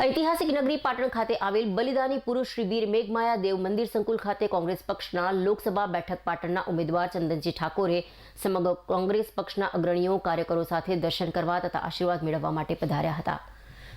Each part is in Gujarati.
ઐતિહાસિક નગરી પાટણ ખાતે આવેલ બલિદાની પુરુષ શ્રી વીર મેઘમાયા દેવ મંદિર સંકુલ ખાતે કોંગ્રેસ પક્ષના લોકસભા બેઠક પાટણના ઉમેદવાર ચંદનજી ઠાકોરે સમગ્ર કોંગ્રેસ પક્ષના અગ્રણીઓ, કાર્યકરો સાથે દર્શન કરવા તથા આશીર્વાદ મેળવવા માટે પધાર્યા હતા.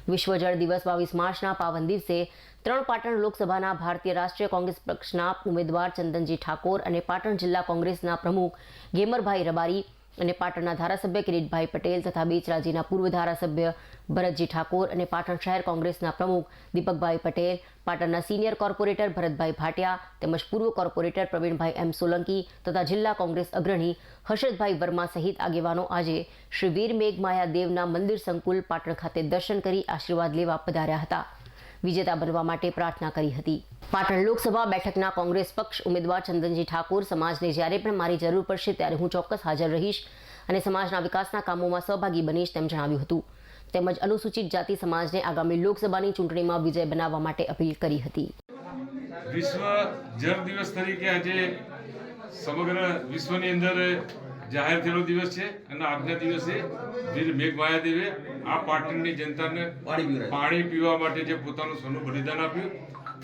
વિશ્વ જળ દિવસ બાવીસ માર્ચના પાવન દિવસે ત્રણ પાટણ લોકસભાના ભારતીય રાષ્ટ્રીય કોંગ્રેસ પક્ષના ઉમેદવાર ચંદનજી ઠાકોર અને પાટણ જિલ્લા કોંગ્રેસના પ્રમુખ ગેમરભાઈ રબારી અને પાટણના ધારાસભ્ય કિરીટભાઈ પટેલ તથા બેચરાજીના પૂર્વ ધારાસભ્ય ભરતજી ઠાકોર અને પાટણ શહેર કોંગ્રેસના પ્રમુખ દીપકભાઈ પટેલ, પાટણના સિનિયર કોર્પોરેટર ભરતભાઈ ભાટિયા તેમજ પૂર્વ કોર્પોરેટર પ્રવીણભાઈ એમ સોલંકી તથા જિલ્લા કોંગ્રેસ અગ્રણી હર્ષદભાઈ વર્મા સહિત આગેવાનો આજે શ્રી વીર મેઘમાયા દેવના મંદિર સંકુલ પાટણ ખાતે દર્શન કરી આશીર્વાદ લેવા પધાર્યા હતા. વિજેતા બનવા માટે પ્રાર્થના કરી હતી. પાટણ લોકસભા બેઠકના કોંગ્રેસ પક્ષ ઉમેદવાર ચંદનજી ઠાકોર સમાજને જ્યારે પણ મારી જરૂર પડશે ત્યારે હું ચોક્કસ હાજર રહીશ અને સમાજના વિકાસના કામોમાં સહભાગી બનીશ તેમ જણાવ્યું હતું. તેમજ અનુસૂચિત જાતિ સમાજને આગામી લોકસભાની ચૂંટણીમાં વિજય બનાવવા માટે અપીલ કરી હતી. વિશ્વ જળ દિવસ તરીકે આજે સમગ્ર વિશ્વની અંદર જાહેર થયેલો દિવસ છે અને આજના દિવસે વીર મેઘ માયાદેવે આ પાટણની જનતાને પાણી પાણી પીવા માટે જે પોતાનું સોનું બલિદાન આપ્યું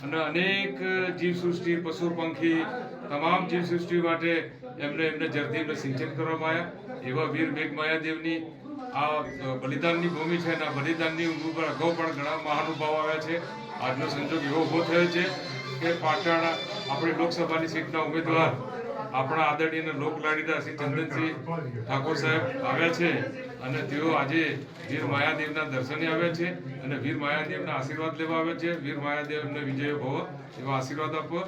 અને અનેક જીવસૃષ્ટિ પશુ પંખી તમામ જીવસૃષ્ટિ માટે એમને એમને જળથી એમને સિંચન કરવામાં આવ્યા. એવા વીર મેઘ માયાદેવની આ બલિદાનની ભૂમિ છે અને આ બલિદાનની ઉપર અગાઉ પણ ઘણા મહાનુભાવ આવ્યા છે. આજનો સંજોગ એવો ઊભો થયો છે કે પાટણ આપણી લોકસભાની સીટના ઉમેદવાર આપણા આદરણીય લોકલાડીદા શ્રી ચંદનસિંહ ઠાકોર સાહેબ આવ્યા છે અને તેઓ આજે વીર માયાદેવના દર્શને આવ્યા છે અને વીર માયાદેવના આશીર્વાદ લેવા આવ્યા છે. વીર માયાદેવ એમને વિજય ભવ એવા આશીર્વાદ આપો.